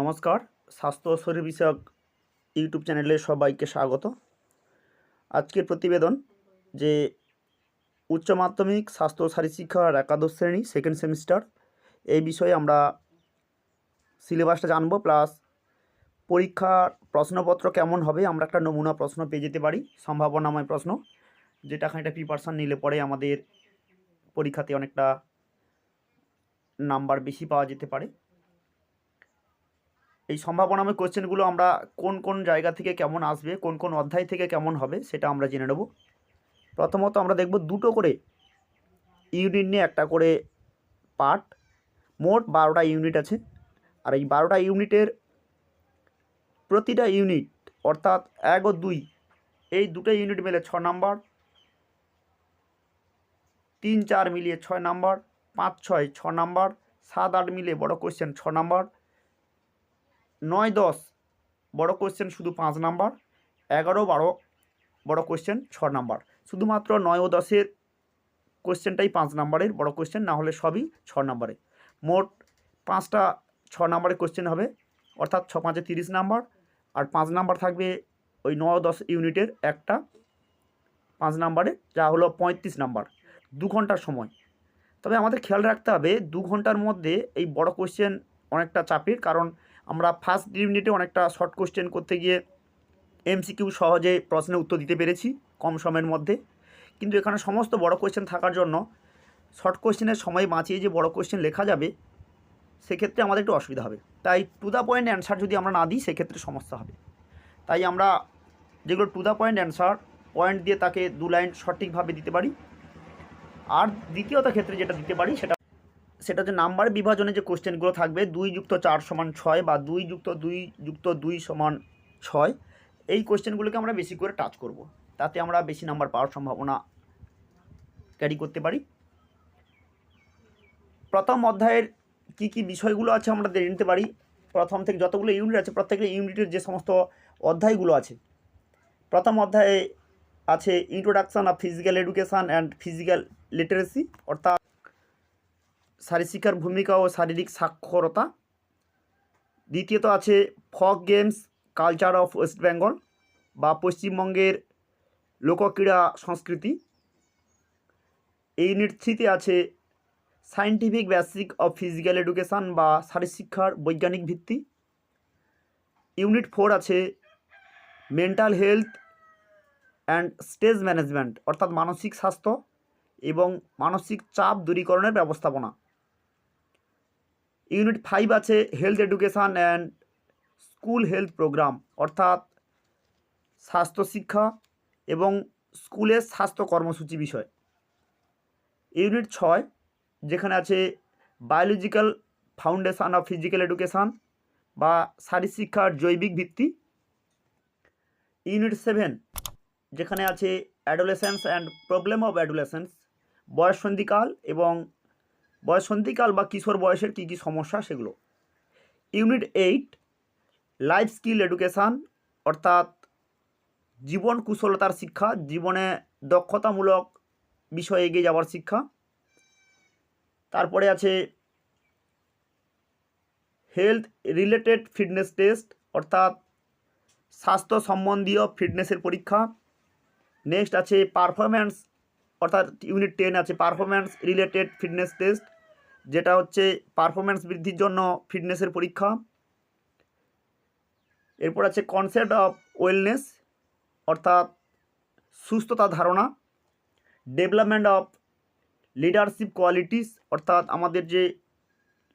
নমস্কার, স্বাস্থ্য ও শরীর বিষয়ক ইউটিউব চ্যানেলে সবাইকে স্বাগত। আজকের প্রতিবেদন যে উচ্চ মাধ্যমিক স্বাস্থ্য ও শারীর শিক্ষার একাদশ শ্রেণি সেকেন্ড সেমিস্টার এই বিষয়ে আমরা সিলেবাসটা জানব প্লাস পরীক্ষার প্রশ্নপত্র কেমন হবে, আমরা একটা নমুনা প্রশ্ন পেয়ে যেতে পারি, সম্ভাবনাময় প্রশ্ন, যেটা খানিকটা প্রিপারেশান নিলে পরে আমাদের পরীক্ষাতে অনেকটা নাম্বার বেশি পাওয়া যেতে পারে। এই সম্ভাবনাময় কোশ্চেনগুলো আমরা কোন কোন জায়গা থেকে কেমন আসবে, কোন কোন অধ্যায় থেকে কেমন হবে সেটা আমরা জেনে নেব। প্রথমত আমরা দেখব দুটো করে ইউনিট নিয়ে একটা করে পার্ট মোট বারোটা ইউনিট আছে। আর এই বারোটা ইউনিটের প্রতিটা ইউনিট, অর্থাৎ এক ও দুই, এই দুটো ইউনিট মিলে ছ নাম্বার। তিন, চার মিলিয়ে ছয় নাম্বার। পাঁচ, ছয়, ছ নাম্বার। সাত, আট মিলিয়ে বড় কোশ্চেন ছ নাম্বার। নয় দশ, বড় কোশ্চেন শুধু পাঁচ নাম্বার এগারো বারো, বড় কোশ্চেন ছ নাম্বার শুধুমাত্র নয় ও দশের কোয়েশ্চেনটাই পাঁচ নাম্বারের বড় কোশ্চেন না হলে সবই ছ নাম্বারে মোট পাঁচটা ছ নাম্বারের কোশ্চেন হবে, অর্থাৎ ছ পাঁচে তিরিশ নাম্বার আর পাঁচ নাম্বার থাকবে ওই নয় দশ ইউনিটের একটা পাঁচ নাম্বারে যা হলো পঁয়ত্রিশ নাম্বার দু ঘণ্টার সময়। তবে আমাদের খেয়াল রাখতে হবে, দু ঘণ্টার মধ্যে এই বড় কোশ্চেন অনেকটা চাপের, কারণ আমরা ফার্স্ট ইউনিটে অনেকটা শর্ট কোশ্চেন করতে গিয়ে এমসিকিউ সহজে প্রশ্নের উত্তর দিতে পেরেছি, কম সময়ের মধ্যে। কিন্তু এখানে সমস্ত বড় কোশ্চেন থাকার জন্য শর্ট কোশ্চেনের সময় বাঁচিয়ে যে বড় কোশ্চেন লেখা যাবে, সেক্ষেত্রে আমাদের একটু অসুবিধা হবে। তাই টু দ্য পয়েন্ট অ্যান্সার যদি আমরা না দিই, সেক্ষেত্রে সমস্যা হবে। তাই আমরা যেগুলো to the point answer point দিয়ে তাকে দু লাইন সঠিকভাবে দিতে পারি। আর দ্বিতীয়ত ক্ষেত্রে যেটা দিতে পারি, সেটা সেটা হচ্ছে নাম্বার বিভাজনে যে কোশ্চেনগুলো থাকবে, দুই যুক্ত চার সমান ছয় বা দুই যুক্ত দুই যুক্ত দুই সমান ছয়, এই কোশ্চেনগুলোকে আমরা বেশি করে টাচ করব। তাতে আমরা বেশি নাম্বার পাওয়ার সম্ভাবনা ক্যারি করতে পারি। প্রথম অধ্যায়ের কি কি বিষয়গুলো আছে আমরা দেখে নিতে পারি। প্রথম থেকে যতগুলো ইউনিট আছে, প্রত্যেকটা ইউনিটের যে সমস্ত অধ্যায়গুলো আছে। প্রথম অধ্যায়ে আছে introduction of physical education and physical literacy অর্থাৎ শারীরশিক্ষার ভূমিকা ও শারীরিক সাক্ষরতা। দ্বিতীয়ত আছে folk games, culture of West Bengal বা পশ্চিমবঙ্গের লোকক্রীড়া সংস্কৃতি। এই ইউনিট থ্রিতে আছে scientific basic of physical education বা শারীরশিক্ষার বৈজ্ঞানিক ভিত্তি। ইউনিট ফোর আছে mental health and stage management অর্থাৎ মানসিক স্বাস্থ্য এবং মানসিক চাপ দূরীকরণের ব্যবস্থাপনা। ইউনিট ফাইভ আছে health education and school health programme অর্থাৎ স্বাস্থ্য শিক্ষা এবং স্কুলের স্বাস্থ্য কর্মসূচি বিষয়। ইউনিট ছয়, যেখানে আছে biological foundation of physical education বা শারীরশিক্ষার জৈবিক ভিত্তি। ইউনিট সেভেন যেখানে আছে adolescence and problem of adolescence বয়সন্ধিকাল এবং বয়সন্ধিকাল বা কিশোর বয়সের কী কী সমস্যা সেগুলো। Unit eight, life skill education, অর্থাৎ জীবন কুশলতার শিক্ষা, জীবনে দক্ষতামূলক বিষয়ে এগিয়ে যাওয়ার শিক্ষা। তারপরে আছে হেলথ রিলেটেড ফিটনেস টেস্ট, অর্থাৎ স্বাস্থ্য সম্বন্ধীয় ফিটনেসের পরীক্ষা। নেক্সট আছে পারফরম্যান্স অর্থাৎ ইউনিট টেন আছে পারফরম্যান্স রিলেটেড ফিটনেস টেস্ট যেটা হচ্ছে পারফরম্যান্স বৃদ্ধির জন্য ফিটনেসের পরীক্ষা। এরপর আছে কনসেপ্ট অফ ওয়েলনেস অর্থাৎ সুস্থতা ধারণা। ডেভেলপমেন্ট অফ লিডারশিপ কোয়ালিটিস অর্থাৎ আমাদের যে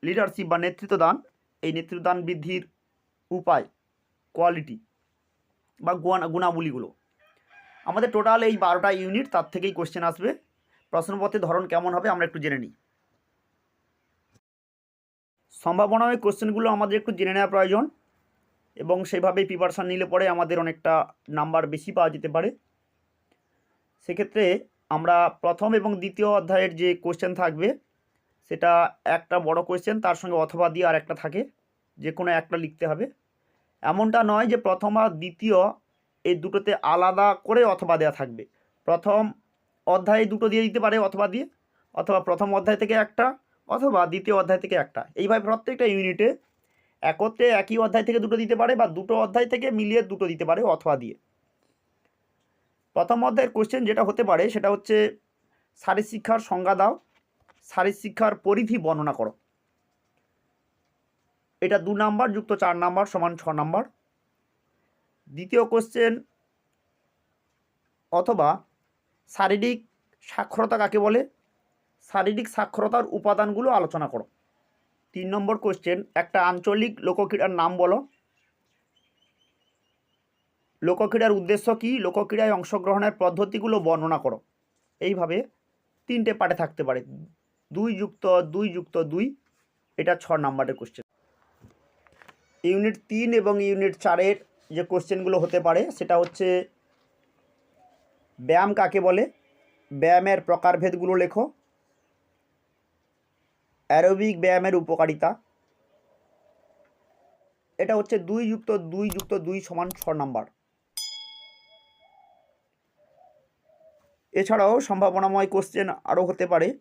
লিডারশিপ বা নেতৃত্বদান, এই নেতৃত্বদান বৃদ্ধির উপায় কোয়ালিটি বা গুণা গুণাবলীগুলো। আমাদের টোটাল এই বারোটা ইউনিট তার থেকেই কোশ্চেন আসবে। প্রশ্নপত্রের ধরন কেমন হবে আমরা একটু জেনে নিই। সম্ভাবনাময় কোশ্চেনগুলো আমাদের একটু জেনে নেওয়া প্রয়োজন এবং সেভাবেই প্রিপারেশান নিলে পরে আমাদের অনেকটা নাম্বার বেশি পাওয়া যেতে পারে। সেক্ষেত্রে আমরা প্রথম এবং দ্বিতীয় অধ্যায়ের যে কোশ্চেন থাকবে, সেটা একটা বড় কোশ্চেন তার সঙ্গে অথবা দিয়ে আর একটা থাকে যে কোনো একটা লিখতে হবে। এমনটা নয় যে প্রথম আর দ্বিতীয় এই দুটোতে আলাদা করে অথবা দেওয়া থাকবে। প্রথম অধ্যায়ে দুটো দিয়ে দিতে পারে অথবা দিয়ে, অথবা প্রথম অধ্যায় থেকে একটা, অথবা দ্বিতীয় অধ্যায় থেকে একটা। এইভাবে প্রত্যেকটা ইউনিটে একত্রে একই অধ্যায় থেকে দুটো দিতে পারে বা দুটো অধ্যায় থেকে মিলিয়ে দুটো দিতে পারে অথবা দিয়ে। প্রথম অধ্যায়ের কোশ্চেন যেটা হতে পারে সেটা হচ্ছে শারীরশিক্ষার সংজ্ঞা দাও শারীরশিক্ষার পরিধি বর্ণনা করো। এটা দু নাম্বার যুক্ত চার নাম্বার সমান ছ নাম্বার। দ্বিতীয় কোশ্চেন অথবা শারীরিক সাক্ষরতা কাকে বলে? শারীরিক সাক্ষরতার উপাদানগুলো আলোচনা করো। তিন নম্বর কোশ্চেন একটা আঞ্চলিক লোকক্রীড়ার নাম বলো। লোকক্রীড়ার উদ্দেশ্য কী? লোকক্রীড়ায় অংশগ্রহণের পদ্ধতিগুলো বর্ণনা করো। এইভাবে তিনটে পার্টে থাকতে পারে। দুই যুক্ত দুই যুক্ত, দুই। এটা ছ নাম্বারের কোশ্চেন ইউনিট তিন এবং ইউনিট চারের যে কোশ্চেনগুলো হতে পারে, সেটা হচ্ছে ব্যায়াম কাকে বলে? ব্যায়ামের প্রকারভেদগুলো লেখো। অ্যারোবিক ব্যায়ামের উপকারিতা। এটা হচ্ছে দুই যুক্ত দুই যুক্ত দুই সমান ছ নাম্বার। এছাড়াও সম্ভাবনাময় কোশ্চেন আরও হতে পারে।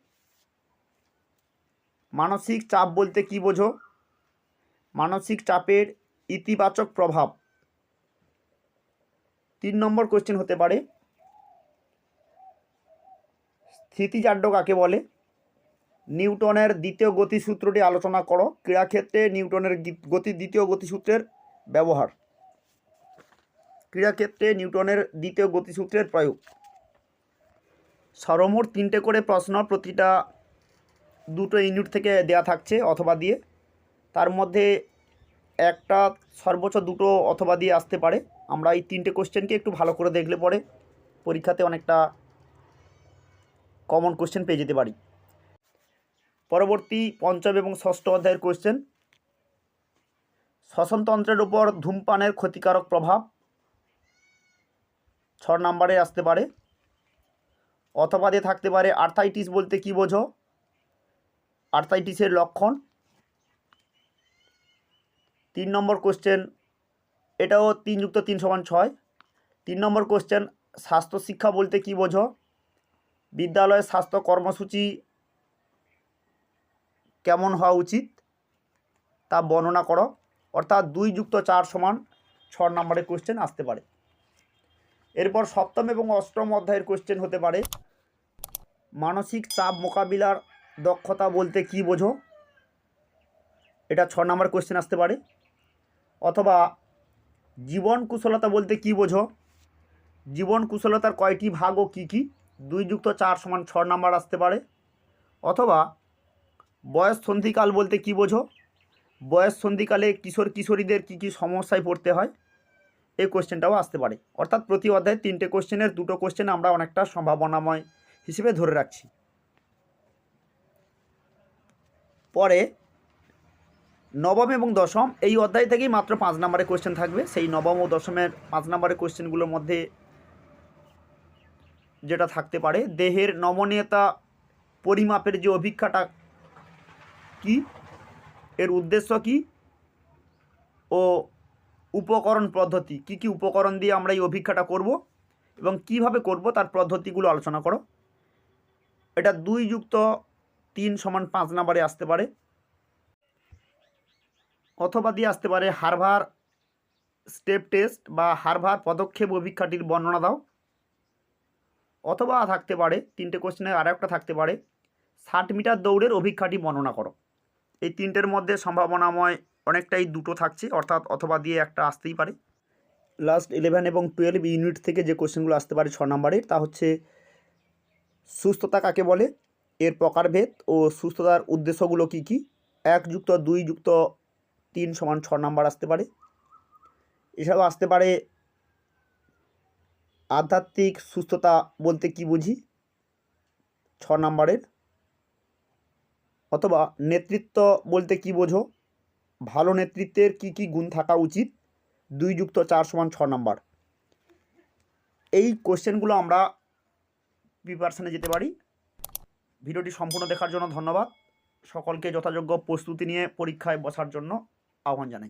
মানসিক চাপ বলতে কি বোঝো? মানসিক চাপের ইতিবাচক প্রভাব। তিন নম্বর কোশ্চেন হতে পারে। স্থিতিজাড্য কাকে বলে? নিউটনের দ্বিতীয় গতিসূত্রটি আলোচনা করো। ক্রীড়াক্ষেত্রে নিউটনের গতি, দ্বিতীয় গতিসূত্রের ব্যবহার। ক্রীড়াক্ষেত্রে নিউটনের দ্বিতীয় গতিসূত্রের প্রয়োগ। সরমোট তিনটে করে প্রশ্ন প্রতিটা দুটো ইউনিট থেকে দেয়া থাকছে অথবা দিয়ে। তার মধ্যে একটা সর্বোচ্চ দুটো অথবা দিয়ে আসতে পারে। আমরা এই তিনটে কোশ্চেনকে একটু ভালো করে দেখলে পরে পরীক্ষাতে অনেকটা কমন কোশ্চেন পেয়ে যেতে পারি। পরবর্তী পঞ্চম এবং ষষ্ঠ অধ্যায়ের কোশ্চেন শ্বসনতন্ত্রের উপর ধূমপানের ক্ষতিকারক প্রভাব ছ নম্বরে আসতে পারে। অথবা দিয়ে থাকতে পারে আর্থাইটিস বলতে কি বোঝো? আর্থাইটিসের লক্ষণ। তিন নম্বর কোশ্চেন এটাও তিন যুক্ত তিন সমান ছয়। তিন নম্বর কোশ্চেন স্বাস্থ্য শিক্ষা বলতে কি বোঝো? বিদ্যালয়ের স্বাস্থ্য কর্মসূচি কেমন হওয়া উচিত? তা বর্ণনা করো। অর্থাৎ দুই যুক্ত চার সমান ছ নম্বরের কোশ্চেন আসতে পারে। এরপর সপ্তম এবং অষ্টম অধ্যায়ের কোশ্চেন হতে পারে। মানসিক চাপ মোকাবিলার দক্ষতা বলতে কি বোঝো? এটা ছ নম্বর কোশ্চেন আসতে পারে। অথবা জীবন কুশলতা বলতে কি বোঝো? জীবন কুশলতার কয়টি ভাগ ও কী কী? দুই যুক্ত চার সমান ছ নাম্বার আসতে পারে। অথবা বয়স সন্ধিকাল বলতে কি বোঝো? বয়স সন্ধিকালে কিশোর কিশোরীদের কী কী সমস্যায় পড়তে হয়? এই কোশ্চেনটাও আসতে পারে। অর্থাৎ প্রতি অধ্যায়ে তিনটে কোশ্চেনের দুটো কোশ্চেন আমরা অনেকটা সম্ভাবনাময় হিসেবে ধরে রাখছি। পরে নবম এবং দশম, এই অধ্যায় থেকেই মাত্র পাঁচ নম্বরের কোয়েশ্চেন থাকবে। সেই নবম ও দশমের পাঁচ নম্বরের কোয়েশ্চেনগুলোর মধ্যে যেটা থাকতে পারে, দেহের নমনীয়তা পরিমাপের যে অভিক্ষাটা কি, এর উদ্দেশ্য কি ও উপকরণ পদ্ধতি, কি কি উপকরণ দিয়ে আমরা এই অভিক্ষাটা করব এবং কীভাবে করব তার পদ্ধতিগুলো আলোচনা করো। এটা দুই যুক্ত তিন সমান পাঁচ নাম্বারে আসতে পারে। অথবা দিয়ে আসতে পারে হারভার স্টেপ টেস্ট বা হারভার পদক্ষেপ অভিক্ষাটির বর্ণনা দাও। অথবা থাকতে পারে, তিনটে কোশ্চেনে আর একটা থাকতে পারে, ষাট মিটার দৌড়ের অভিক্ষাটি বর্ণনা করো। এই তিনটের মধ্যে সম্ভাবনাময় অনেকটাই দুটো থাকছে, অর্থাৎ অথবা দিয়ে একটা আসতেই পারে। লাস্ট ইলেভেন এবং টুয়েলভ ইউনিট থেকে যে কোশ্চেনগুলো আসতে পারে ছ নম্বরের, তা হচ্ছে সুস্থতা কাকে বলে, এর প্রকারভেদ ও সুস্থতার উদ্দেশ্যগুলো কি কি, এক যুক্ত, দুই যুক্ত তিন সমান ছ নাম্বার আসতে পারে। এছাড়াও আসতে পারে আধ্যাত্মিক সুস্থতা বলতে কি বুঝি? ছ নাম্বারের। অথবা নেতৃত্ব বলতে কি বোঝো? ভালো নেতৃত্বের কি কি গুণ থাকা উচিত? দুই যুক্ত চার সমান ছ নাম্বার। এই কোশ্চেনগুলো আমরা প্রিপারেশানে যেতে পারি। ভিডিওটি সম্পূর্ণ দেখার জন্য ধন্যবাদ। সকলকে যথাযোগ্য প্রস্তুতি নিয়ে পরীক্ষায় বসার জন্য। 阿黄讲的